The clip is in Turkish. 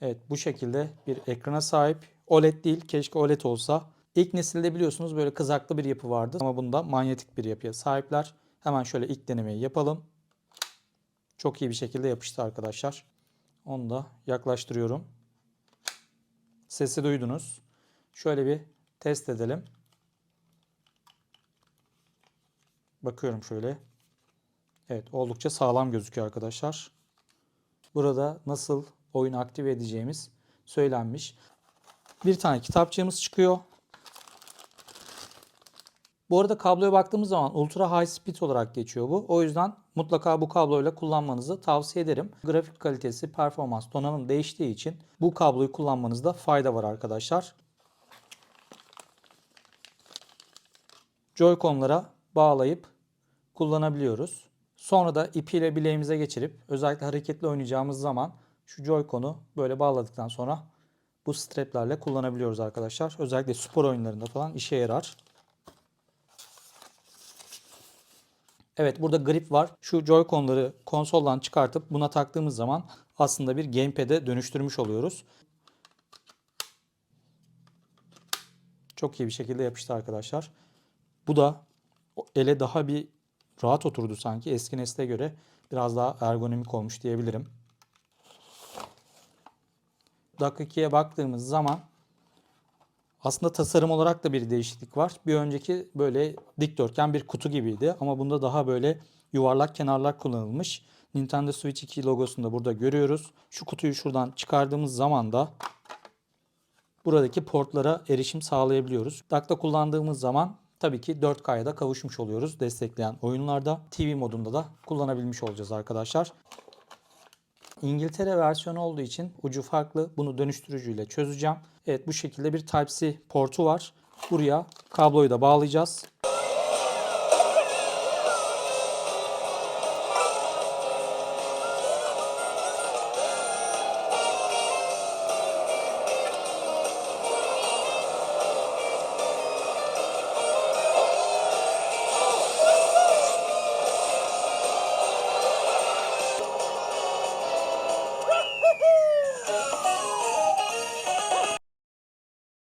Evet bu şekilde bir ekrana sahip. OLED değil keşke OLED olsa. İlk nesilde biliyorsunuz böyle kızaklı bir yapı vardı ama bunda manyetik bir yapıya sahipler. Hemen şöyle ilk denemeyi yapalım. Çok iyi bir şekilde yapıştı arkadaşlar. Onu da yaklaştırıyorum. Sesi duydunuz. Şöyle bir test edelim. Bakıyorum şöyle. Evet oldukça sağlam gözüküyor arkadaşlar. Burada nasıl oyunu aktive edeceğimiz söylenmiş. Bir tane kitapçığımız çıkıyor. Bu arada kabloya baktığımız zaman ultra high speed olarak geçiyor bu. O yüzden mutlaka bu kabloyla kullanmanızı tavsiye ederim. Grafik kalitesi, performans, donanım değiştiği için bu kabloyu kullanmanızda fayda var arkadaşlar. Joy-Con'lara bağlayıp kullanabiliyoruz. Sonra da ipiyle bileğimize geçirip özellikle hareketli oynayacağımız zaman şu Joy-Con'u böyle bağladıktan sonra bu straplerle kullanabiliyoruz arkadaşlar. Özellikle spor oyunlarında falan işe yarar. Evet burada grip var. Şu Joy-Con'ları konsoldan çıkartıp buna taktığımız zaman aslında bir gamepad'e dönüştürmüş oluyoruz. Çok iyi bir şekilde yapıştı arkadaşlar. Bu da ele daha bir rahat oturdu sanki. Eski nesle göre biraz daha ergonomik olmuş diyebilirim. Dakika 2'ye baktığımız zaman aslında tasarım olarak da bir değişiklik var. Bir önceki böyle dikdörtgen bir kutu gibiydi ama bunda daha böyle yuvarlak kenarlar kullanılmış. Nintendo Switch 2 logosunu da burada görüyoruz. Şu kutuyu şuradan çıkardığımız zaman da buradaki portlara erişim sağlayabiliyoruz. Dakta kullandığımız zaman tabii ki 4K'ya da kavuşmuş oluyoruz destekleyen oyunlarda. TV modunda da kullanabilmiş olacağız arkadaşlar. İngiltere versiyonu olduğu için ucu farklı. Bunu dönüştürücüyle çözeceğim. Evet bu şekilde bir Type-C portu var. Buraya kabloyu da bağlayacağız.